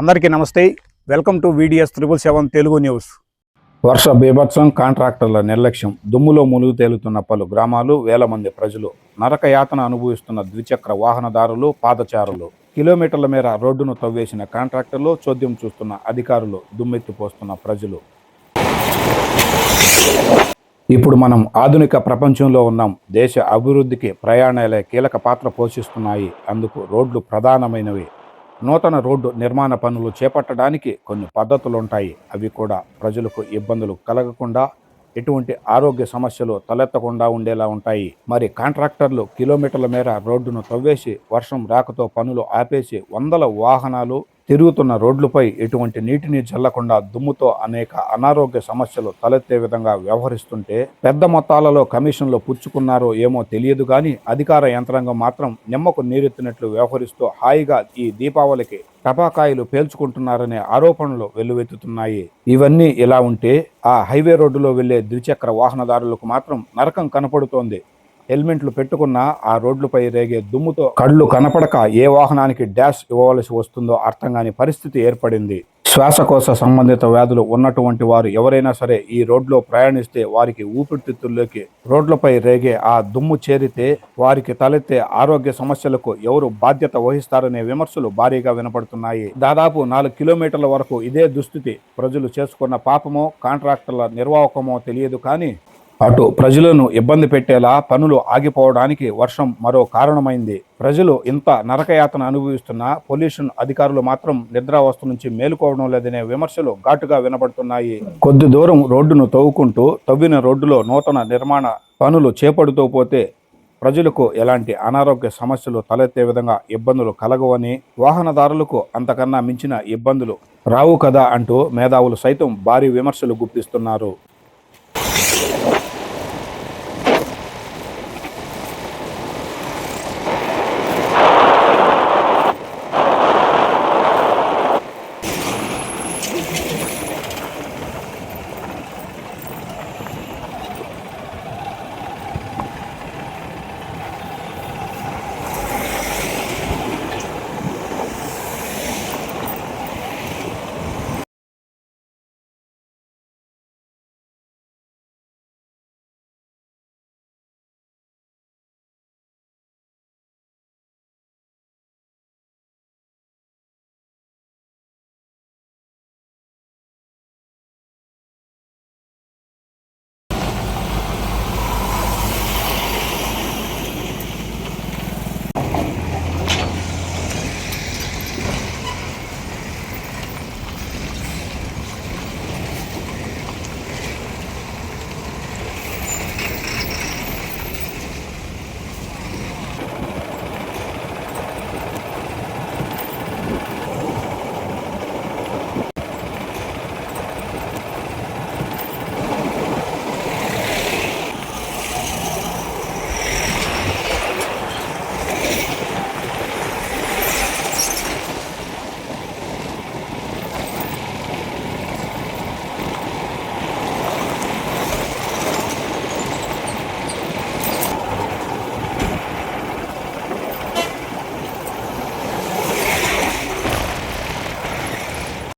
అందరికీ నమస్తే. Welcome to VDS triple seven Telugu news వర్ష బీభత్సం కాంట్రాక్టర్ల నిర్లక్ష్యం దుమ్ములో ములుగు తేలుతున్న పలు గ్రామాలు వేల మంది ప్రజలు నరక యాతన అనుభవిస్తున్న ద్విచక్ర వాహనదారులు పాదచారులు. కిలోమీటర్ల మేర రోడ్డును తవ్వేసిన కాంట్రాక్టర్లు చోద్యం చూస్తున్న అధికారులు దుమ్మెత్తిపోస్తున్న ప్రజలు. ఇప్పుడు మనం ఆధునిక ప్రపంచంలో ఉన్నాం. దేశ అభివృద్ధికి ప్రయాణాలే కీలక పాత్ర పోషిస్తున్నాయి. అందుకు రోడ్లు ప్రధానమైనవి. నూతన రోడ్డు నిర్మాణ పనులు చేపట్టడానికి కొన్ని పద్ధతులు ఉంటాయి అవి కూడా ప్రజలకు ఇబ్బందులు కలగకుండా ఎటువంటి ఆరోగ్య సమస్యలు తలెత్తకుండా ఉండేలా ఉంటాయి. మరి కాంట్రాక్టర్లు కిలోమీటర్ల మేర రోడ్డును తవ్వేసి వర్షం రాకతో పనులు ఆపేసి వందల వాహనాలు తిరుగుతున్న రోడ్లపై ఎటువంటి నీటిని చల్లకుండా దుమ్ముతో అనేక అనారోగ్య సమస్యలు తలెత్తే విధంగా వ్యవహరిస్తుంటే పెద్ద మొత్తాలలో కమిషన్లు పుచ్చుకున్నారో ఏమో తెలియదు కానీ అధికార యంత్రాంగం మాత్రం నిమ్మకు నీరెత్తినట్లు వ్యవహరిస్తూ హాయిగా ఈ దీపావళికి టపాకాయలు పేల్చుకుంటున్నారనే ఆరోపణలు వెల్లువెత్తుతున్నాయి. ఇవన్నీ ఇలా ఉంటే ఆ హైవే రోడ్డులో వెళ్ళే ద్విచక్ర వాహనదారులకు మాత్రం నరకం కనపడుతోంది. హెల్మెట్లు పెట్టుకున్న ఆ రోడ్లపై రేగే దుమ్ముతో కళ్ళు కనపడక ఏ వాహనానికి డాష్ ఇవ్వవలసి వస్తుందో అర్థం కాని పరిస్థితి ఏర్పడింది. శ్వాసకోశ సంబంధిత వ్యాధులు ఉన్నటువంటి వారు ఎవరైనా సరే ఈ రోడ్లో ప్రయాణిస్తే వారికి ఊపిరితిత్తుల్లోకి రోడ్లపై రేగే ఆ దుమ్ము చేరితే వారికి తలెత్తే ఆరోగ్య సమస్యలకు ఎవరు బాధ్యత వహిస్తారనే విమర్శలు భారీగా వినపడుతున్నాయి. దాదాపు నాలుగు కిలోమీటర్ల వరకు ఇదే దుస్థితి. ప్రజలు చేసుకున్న పాపమో కాంట్రాక్టర్ల నిర్వాహకమో తెలియదు కానీ అటు ప్రజలను ఇబ్బంది పెట్టేలా పనులు ఆగిపోవడానికి వర్షం మరో కారణమైంది. ప్రజలు ఇంత నరకయాతన అనుభవిస్తున్న పొల్యూషన్ అధికారులు మాత్రం నిద్రావస్థ నుంచి మేలుకోవడం లేదనే విమర్శలు ఘాటుగా వినపడుతున్నాయి కొద్ది దూరం రోడ్డును తవ్వుకుంటూ తవ్విన రోడ్డులో నూతన నిర్మాణ పనులు చేపడుతూ పోతే ప్రజలకు ఎలాంటి అనారోగ్య సమస్యలు తలెత్తే విధంగా ఇబ్బందులు కలగవని వాహనదారులకు అంతకన్నా మించిన ఇబ్బందులు రావు కదా అంటూ మేధావులు సైతం భారీ విమర్శలు గుప్పిస్తున్నారు.